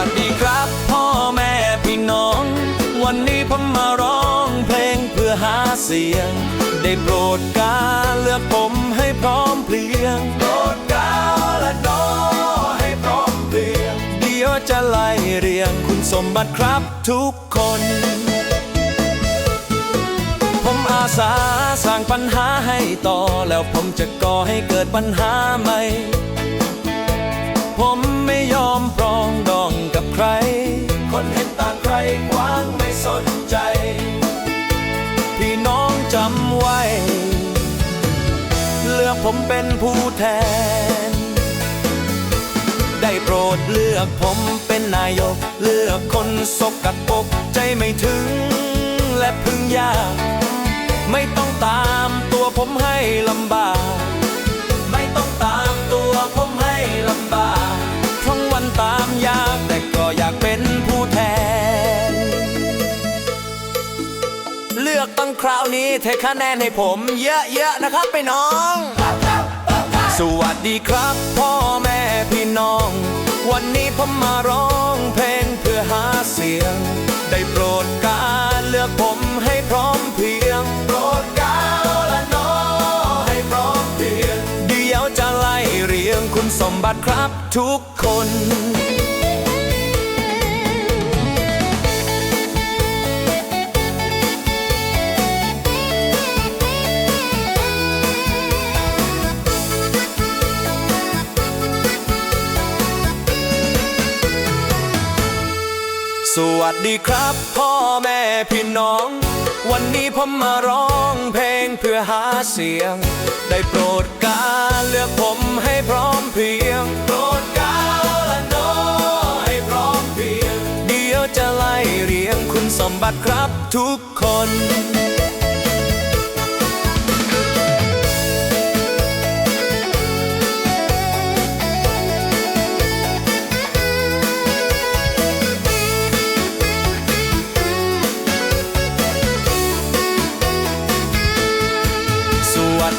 วัสดีครับพ่อแม่พี่น้อง วันนี้ผมมาร้องเพลงเพื่อหาเสียง ได้โปรดกาเลือกผมให้พร้อมเพลียง โปรดกาและนอให้พร้อมเพลียง เดี๋ยวจะไล่เรียงคุณสมบัติครับทุกคน ผมอาสาสร้างปัญหาให้ต่อแล้วผมจะก่อให้เกิดปัญหาใหม่ผมไม่ยอมปลอม ใคร คนเห็นต่างใครกว้างไม่สนใจ พี่น้องจำไว้ เลือกผมเป็นผู้แทน ได้โปรดเลือกผมเป็นนายก เลือกคนสกกัดปกใจไม่ถึง เลือกตั้งคราวนี้เทคะแนนให้ผมเยอะๆนะครับไปน้อง สวัสดีครับ พ่อแม่พี่น้อง วันนี้ผมมาร้องเพลงเพื่อหาเสียง ได้โปรดการเลือกผมให้พร้อมเพียง โปรดกาละน้อให้พร้อมเพียงเดี๋ยวจะไล่เรียงคุณสมบัติครับทุกคน วัสดีครับพ่อแม่พี่น้อง วันนี้ผมมาร้องเพลงเพื่อหาเสียง ได้โปรดกาเลือกผมให้พร้อมเพียง โปรดกาและน้อให้พร้อมเพียง เดี๋ยวจะไล่เรียงคุณสมบัติครับทุกคน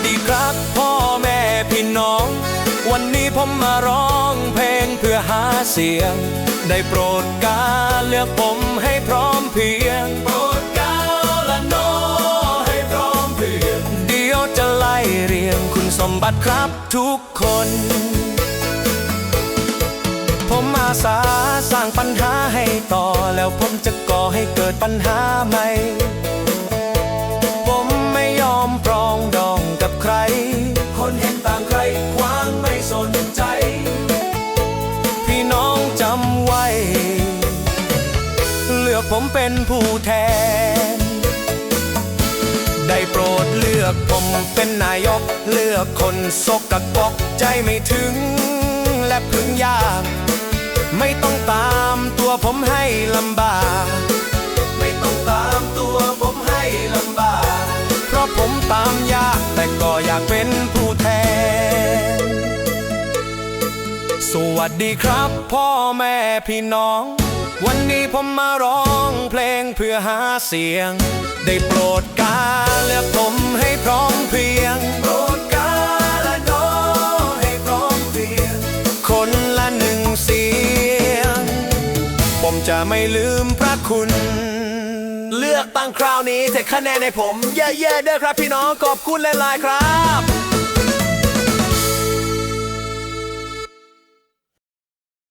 ดีครับพ่อแม่พี่น้อง วันนี้ผมมาร้องเพลงเพื่อหาเสียง ได้โปรดกาเลือกผมให้พร้อมเพียง โปรดกาละน้อให้พร้อมเพียง เดี๋ยวจะไล่เรียงคุณสมบัติครับทุกคน ผมอาสาสร้างปัญหาให้ต่อแล้วผมจะก่อให้เกิดปัญหาใหม่ ผมเป็นผู้แทน ได้โปรดเลือกผมเป็นนายก เลือกคนสกกักปกใจไม่ถึง และพึ่งยาก ไม่ต้องตามตัวผมให้ลำบาก ไม่ต้องตามตัวผมให้ลำบาก เพราะผมตามยากแต่ก็อยากเป็นผู้แทน สวัสดีครับพ่อแม่พี่น้อง วันนี้ผมมาร้องเพลงเพื่อหาเสียง ได้โปรดกาเลือกผมให้พร้อมเพรียง โปรดกาและน้อให้พร้อมเพรียง คนละหนึ่งเสียง ผมจะไม่ลืมพระคุณ เลือกตั้งคราวนี้เทคะแนนให้ผม เยอะๆเด้อครับพี่น้องขอบคุณหลายๆครับ